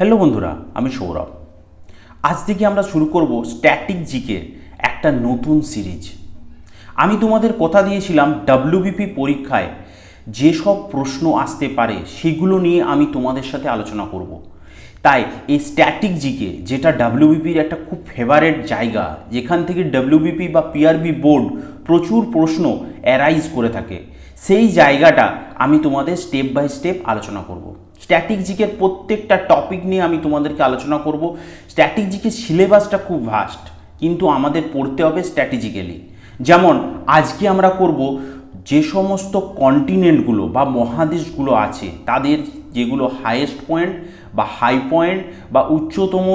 Hello বন্ধুরা, আমি সৌরভ। আজ থেকে আমরা শুরু করব স্ট্যাটিক জিকে একটা নতুন সিরিজ। আমি তোমাদের কথা দিয়েছিলাম ডাব্লিউবিপি পরীক্ষায় যেসব প্রশ্ন আসতে পারে সেগুলো নিয়ে আমি তোমাদের সাথে আলোচনা করব। তাই এই স্ট্যাটিক জিকে, যেটা ডাব্লিউবিপির একটা খুব ফেভারেট জায়গা, যেখান থেকে ডাব্লিউবিপি বা পিআরবি বোর্ড প্রচুর প্রশ্ন অ্যারাইজ করে থাকে, সেই জায়গাটা আমি তোমাদের স্টেপ বাই স্টেপ আলোচনা করব। স্ট্যাটিক জিকের প্রত্যেকটা টপিক নিয়ে আমি তোমাদেরকে আলোচনা করব। স্ট্যাটিক জিকের সিলেবাসটা খুব ভাস্ট কিন্তু আমাদের পড়তে হবে স্ট্র্যাটেজিক্যালি যেমন, আজকে আমরা করব যে সমস্ত কন্টিনেন্টগুলো বা মহাদেশগুলো আছে, তাদের যেগুলো হাইয়েস্ট পয়েন্ট বা হাই পয়েন্ট বা উচ্চতম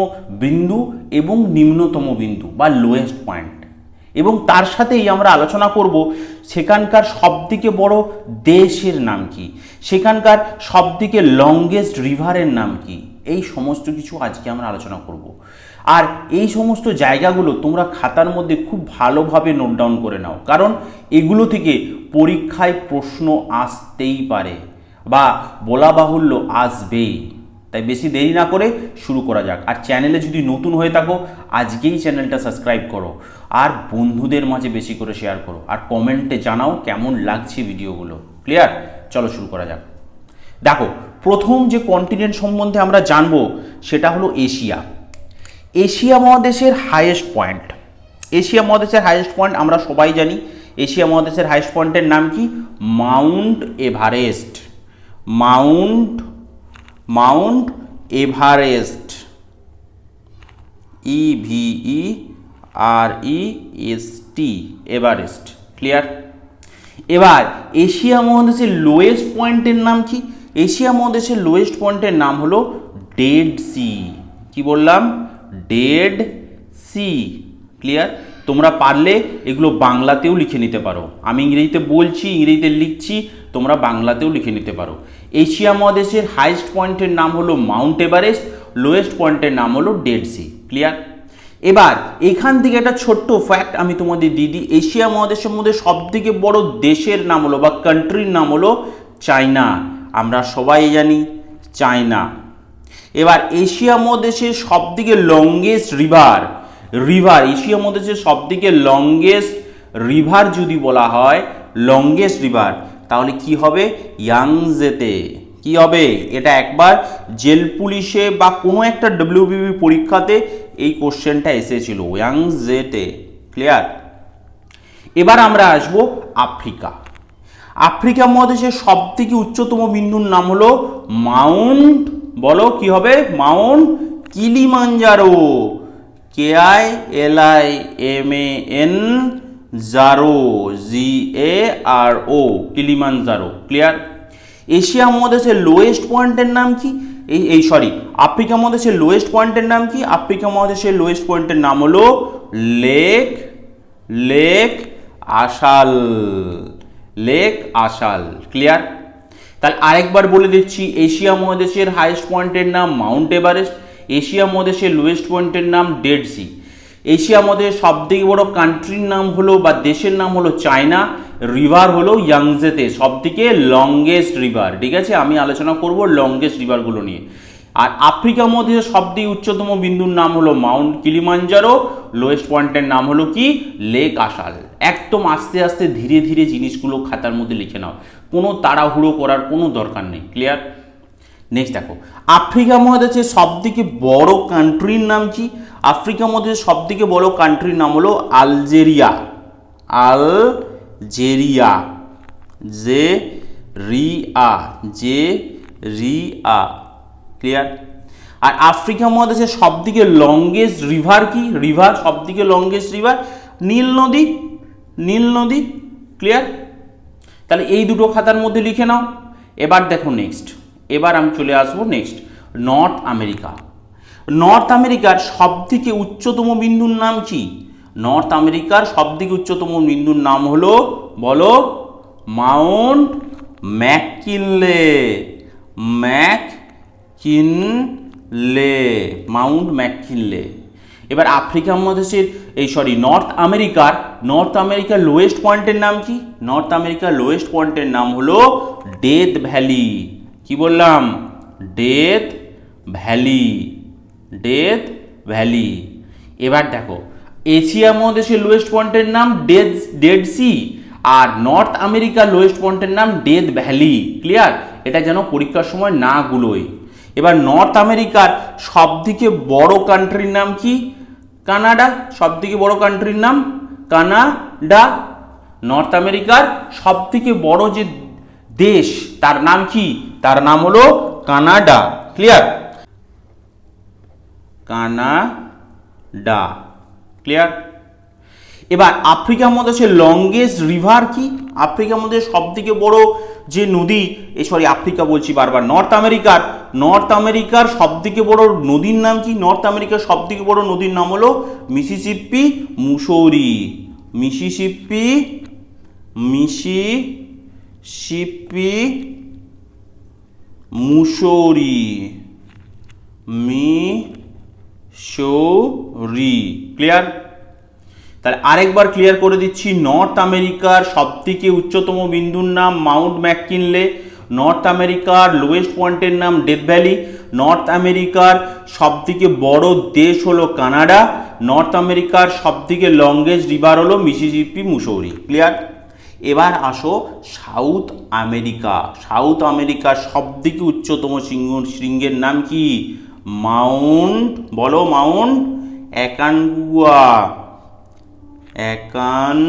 বিন্দু এবং নিম্নতম বিন্দু বা লোয়েস্ট পয়েন্ট এবং তার সাথেই আমরা আলোচনা করব সেখানকার সবথেকে বড় দেশের নাম কি? সেখানকার সবথেকে লংগেস্ট রিভারের নাম কি? এই সমস্ত কিছু আজকে আমরা আলোচনা করব। আর এই সমস্ত জায়গাগুলো তোমরা খাতার মধ্যে খুব ভালোভাবে নোট ডাউন করে নাও। কারণ এগুলো থেকে পরীক্ষায় প্রশ্ন আসতেই পারে বা বলা বাহুল্য আসবেই। তাই বেশি দেরি না করে শুরু করা যাক। আর চ্যানেলে যদি নতুন হয়ে থাকো, আজকেই চ্যানেলটা সাবস্ক্রাইব করো। আর বন্ধুদের মাঝে বেশি করে শেয়ার করো। আর কমেন্টে জানাও কেমন লাগছে ভিডিওগুলো। ক্লিয়ার চলো শুরু করা যাক। দেখো, প্রথম যে কন্টিনেন্ট সম্বন্ধে আমরা জানব, সেটা হলো এশিয়া। এশিয়া মহাদেশের হাইয়েস্ট পয়েন্ট এশিয়া মহাদেশের হাইয়েস্ট পয়েন্ট আমরা সবাই জানি। এশিয়া মহাদেশের হাইয়েস্ট পয়েন্টের নাম কি? Mount Everest Mount Mount Everest E V E R E S T Everest, clear? এবার এশিয়া মহাদেশের লোয়েস্ট পয়েন্টের নাম কি? এশিয়া মহাদেশের লোয়েস্ট পয়েন্টের নাম হলো ডেড সি কি বললাম? Dead Sea clear? তোমরা পারলে এগুলো বাংলাতেও লিখে নিতে পারো। আমি ইংরেজিতে বলছি, ইংরেজিতে লিখছি তোমরা বাংলাতেও লিখে নিতে পারো। এশিয়া মহাদেশের হাইস্ট পয়েন্টের নাম হলো মাউন্ট এভারেস্ট লোয়েস্ট পয়েন্টের নাম হলো ডেড সি ক্লিয়ার এবার, এখান থেকে একটা ছোট্ট ফ্যাক্ট আমি তোমাদের দিয়ে দিই। এশিয়া মহাদেশের মধ্যে সবথেকে বড় দেশের নাম হলো বা কান্ট্রির নাম হলো চায়না আমরা সবাই জানি চায়না এবার, এশিয়া মহাদেশের সবথেকে লংগেস্ট রিভার রিভার এশিয়া মহাদেশের সবথেকে লংগেস্ট রিভার যদি বলা হয় লংগেস্ট রিভার তাহলে কি হবে? ইয়াংজেতে কি হবে? এটা একবার জেল পুলিশে বা কোনো একটা ডব্লিউবিবি পরীক্ষাতে এই কোশ্চেনটা এসেছিল। ইয়াংজেতে ক্লিয়ার এবার আমরা আসব আফ্রিকা। আফ্রিকা মহাদেশের সব থেকে উচ্চতম বিন্দুর নাম হলো মাউন্ট, বলো কি হবে? Mount Kilimanjaro. K I L I M A N জারো G A R O Kilimanjaro clear? Asia মহাদেশের লোয়েস্ট পয়েন্টের নাম কি? এই এই সরি আফ্রিকা মহাদেশের লোয়েস্ট পয়েন্টের নাম কি? আফ্রিকা মহাদেশের লোয়েস্ট পয়েন্টের নাম হলো lake Lake Assal Lake Assal clear? তাহলে আরেকবার বলে দিচ্ছি, এশিয়া মহাদেশের হাইয়েস্ট পয়েন্টের নাম মাউন্ট এভারেস্ট, এশিয়া মহাদেশের লোয়েস্ট পয়েন্টের নাম ডেড সি। এশিয়া মহাদেশের সবথেকে বড় কান্ট্রির নাম হলো বা দেশের নাম হলো চায়না রিভার হলো ইয়াংজেতে, সবথেকে লংগেস্ট রিভার ঠিক আছে? আমি আলোচনা করব লংগেস্ট রিভারগুলো নিয়ে। আর আফ্রিকা মধ্যে সবথেকে উচ্চতম বিন্দুর নাম হলো মাউন্ট কিলিমাঞ্জারো লোয়েস্ট পয়েন্টের নাম হলো কি? লেক আশাল একদম আস্তে আস্তে ধীরে ধীরে জিনিসগুলো খাতার মধ্যে লিখে নাও। কোনো তাড়াহুড়ো করার কোনো দরকার নেই। ক্লিয়ার নেক্সট দেখো। আফ্রিকা মহাদেশের সবথেকে বড় কান্ট্রির নাম কি? আফ্রিকা মহাদেশের সবথেকে বড় কান্ট্রির নাম হলো আলজেরিয়া। আলজেরিয়া। জে রি আ জে রি আ ক্লিয়ার আর আফ্রিকার আফ্রিকা মহাদেশের সবথেকে লংগেস্ট রিভার কি? রিভার সবথেকে লংগেস্ট রিভার নীল নদী। নীল নদী। ক্লিয়ার তাহলে এই দুটো খাতার মধ্যে লিখে নাও। এবার দেখো নেক্সট এবার আমি চলে আসব নেক্সট নর্থ আমেরিকা নর্থ আমেরিকার সবথেকে উচ্চতম বিন্দুর নাম কি? নর্থ আমেরিকার সবথেকে উচ্চতম বিন্দুর নাম হলো, বলো, Mount McKinley McKinley Mount McKinley এবার আফ্রিকা মহাদেশের এই সরি নর্থ আমেরিকার নর্থ আমেরিকার লোয়েস্ট পয়েন্টের নাম কি? নর্থ আমেরিকার লোয়েস্ট পয়েন্টের নাম হলো ডেথ ভ্যালি কি বললাম? ডেথ ভ্যালি ডেথ ভ্যালি এবার দেখো, এশিয়া মহাদেশের লোয়েস্ট পয়েন্টের নাম ডেড ডেড সি আর নর্থ আমেরিকার লোয়েস্ট পয়েন্টের নাম ডেথ ভ্যালি ক্লিয়ার এটা যেন পরীক্ষার সময় না গুলোয়। এবার নর্থ আমেরিকার সবথেকে বড় কান্ট্রির নাম কি? কানাডা। সবথেকে বড় কান্ট্রির নাম কানাডা। নর্থ আমেরিকার সবথেকে বড় যে দেশ, তার নাম কি? তার নাম হলো কানাডা। Clear Canada. ক্লিয়ার এবার আফ্রিকার মধ্যে হচ্ছে লংগেস্ট রিভার কি? আফ্রিকার মধ্যে সব থেকে বড় যে নদী, এ সরি আফ্রিকা বলছি বারবার নর্থ আমেরিকার নর্থ আমেরিকার সব থেকে বড় নদীর নাম কি? নর্থ আমেরিকার সব থেকে বড় নদীর নাম হলো Mississippi Missouri Mississippi Mississippi Missouri Missouri clear তাহলে আরেকবার ক্লিয়ার করে দিচ্ছি নর্থ আমেরিকার সবথেকে উচ্চতম বিন্দুর নাম মাউন্ট ম্যাককিনলে নর্থ আমেরিকার লোয়েস্ট পয়েন্টের নাম ডেথ ভ্যালি নর্থ আমেরিকার সবথেকে বড় দেশ হলো কানাডা নর্থ আমেরিকার সবথেকে লংগেস্ট রিভার হলো মিসিসিপি মুসৌরি ক্লিয়ার এবার আসো সাউথ আমেরিকা সাউথ আমেরিকার সবথেকে উচ্চতম শৃঙ্গ শৃঙ্গের নাম কি? মাউন্ট, বলো মাউন্ট, একানগুয়া। একান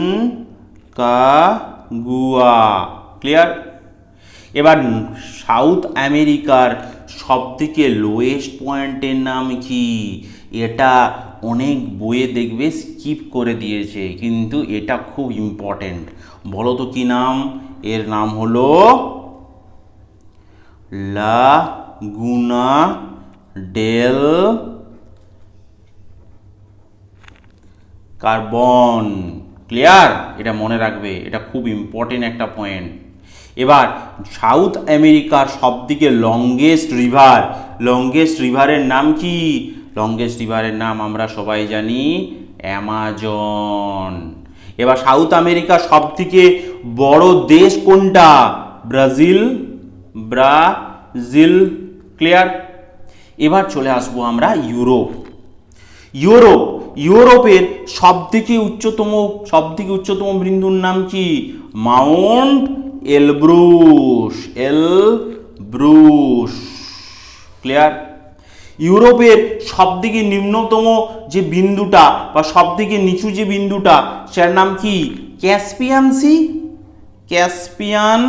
একানকাগুয়া। ক্লিয়ার এবার সাউথ আমেরিকার সবথেকে লোয়েস্ট পয়েন্টের নাম কি? এটা অনেক বইয়ে দেখবে স্কিপ করে দিয়েছে, কিন্তু এটা খুব ইম্পর্টেন্ট বলো তো কি নাম? এর নাম হলো, লাগুনা ডেল কার্বন। ক্লিয়ার? এটা মনে রাখবে, এটা খুব ইম্পর্টেন্ট একটা পয়েন্ট এবার, সাউথ আমেরিকার সবদিকে লংগেস্ট রিভার লংগেস্ট রিভারের নাম কি? লংগেস্ট রিভারের নাম আমরা সবাই জানি অ্যামাজন এবার, সাউথ আমেরিকার সবথেকে বড় দেশ কোনটা? ব্রাজিল। Brazil, clear? এবার চলে আসব আমরা ইউরোপ। ইউরোপ, ইউরোপের সবথেকে উচ্চতম সবথেকে উচ্চতম বিন্দুর নাম কি? Mount Elbrus Elbrus clear ইউরোপের সবথেকে নিম্নতম যে বিন্দুটা বা সবথেকে নিচু যে বিন্দুটা, সেটার নাম কি? Caspian Sea? Caspian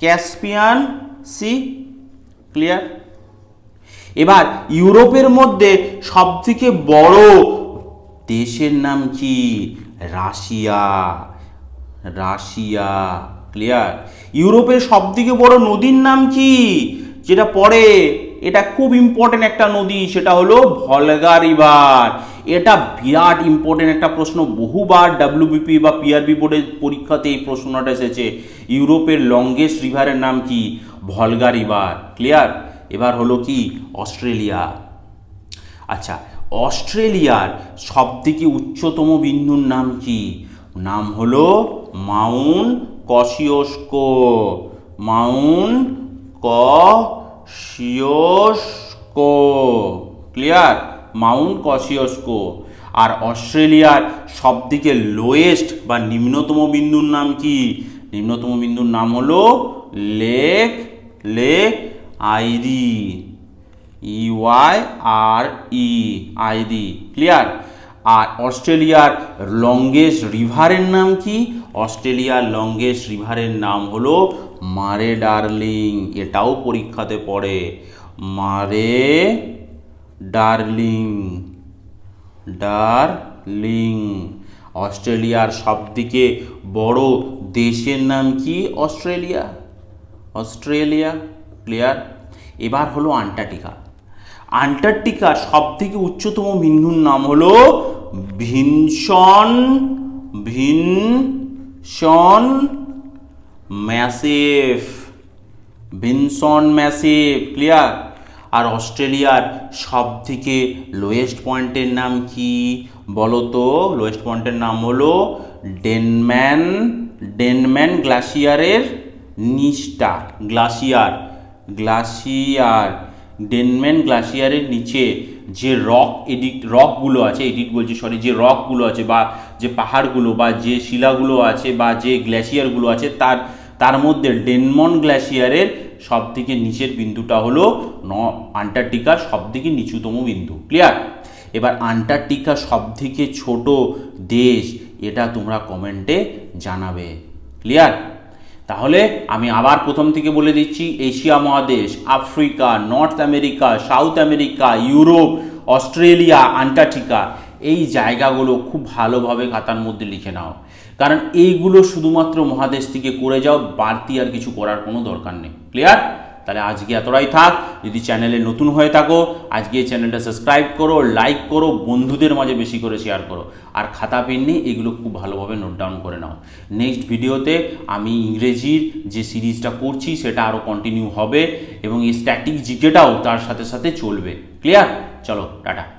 Caspian Sea? Clear এবার ইউরোপের মধ্যে সবথেকে বড় দেশের নাম কি? রাশিয়া। রাশিয়া ক্লিয়ার ইউরোপের সবথেকে বড় নদীর নাম কি? যেটা পড়ে, এটা খুব ইম্পর্টেন্ট একটা নদী, সেটা হলো ভলগা রিভার এটা বিরাট ইম্পর্টেন্ট একটা প্রশ্ন, বহুবার ডাব্লিউবিপি বা পিআরবি বোর্ডের পরীক্ষাতে এই প্রশ্নটা এসেছে। ইউরোপের লংগেস্ট রিভারের নাম কি? ভলগা রিভার ক্লিয়ার এবার হলো কি? অস্ট্রেলিয়া। আচ্ছা অস্ট্রেলিয়ার সবথেকে উচ্চতম বিন্দুর নাম কি? নাম হলো Mount Kosciuszko. Mount Kosciuszko. Clear? Mount Kosciuszko. আর অস্ট্রেলিয়ার সবথেকে লোয়েস্ট বা নিম্নতম বিন্দুর নাম কি? নিম্নতম বিন্দুর নাম হলো লেক লেক আইরি ইউআই আর ই আইডি ক্লিয়ার আর অস্ট্রেলিয়ার লংগেস্ট রিভারের নাম কি? অস্ট্রেলিয়ার লংগেস্ট রিভারের নাম হলো মারে ডার্লিং। এটাও পরীক্ষাতে পড়ে। মারে ডার্লিং। ডার্লিং। অস্ট্রেলিয়ার সবথেকে বড় দেশের নাম কি? অস্ট্রেলিয়া। অস্ট্রেলিয়া। ক্লিয়ার এবার হলো আন্টার্কটিকা। আন্টার্কটিকার সবথেকে উচ্চতম বিন্দুর নাম হলো Vinson Vinson Massif Vinson Massif clear আর অস্ট্রেলিয়ার সবথেকে লোয়েস্ট পয়েন্টের নাম কি বলো তো লোয়েস্ট পয়েন্টের নাম হলো ডেনম্যান ডেনম্যান গ্লাসিয়ারের নিচটা, গ্লাসিয়ার। গ্লাসিয়ার, ডেনম্যান গ্লাসিয়ারের নিচে যে রক এডিট, রকগুলো আছে, এডিট বলছি সরি যে রকগুলো আছে বা যে পাহাড়গুলো বা যে শিলাগুলো আছে বা যে গ্লেশিয়ারগুলো আছে, তার তার মধ্যে ডেনমন গ্লেশিয়ারের সব থেকে নিচের বিন্দুটা হলো ন আন্টার্কটিকার সব থেকে নিচুতম বিন্দু ক্লিয়ার এবার আন্টার্কটিকা সব থেকে ছোট দেশ, এটা তোমরা কমেন্টে জানাবে ক্লিয়ার তাহলে আমি আবার প্রথম থেকে বলে দিচ্ছি, এশিয়া মহাদেশ, Africa, North America, South America, Europe, Australia, Antarctica, এই জায়গাগুলো খুব ভালোভাবে খাতার মধ্যে লিখে নাও। কারণ এইগুলো শুধুমাত্র মহাদেশ থেকে করে যাও, বাড়তি আর কিছু করার কোনো দরকার নেই। ক্লিয়ার তাহলে আজকে এতটাই থাক। যদি চ্যানেলে নতুন হয়ে থাকো, আজকে এই চ্যানেলটা সাবস্ক্রাইব করো লাইক করো, বন্ধুদের মাঝে বেশি করে শেয়ার করো। আর খাতা পেন নিয়ে এগুলো খুব ভালোভাবে নোট ডাউন করে নাও। নেক্সট ভিডিওতে আমি ইংরেজির যে সিরিজটা করছি, সেটা আরও কন্টিনিউ হবে এবং এই স্ট্যাটিক জিকেটাও তার সাথে সাথে চলবে। ক্লিয়ার চলো, টাটা।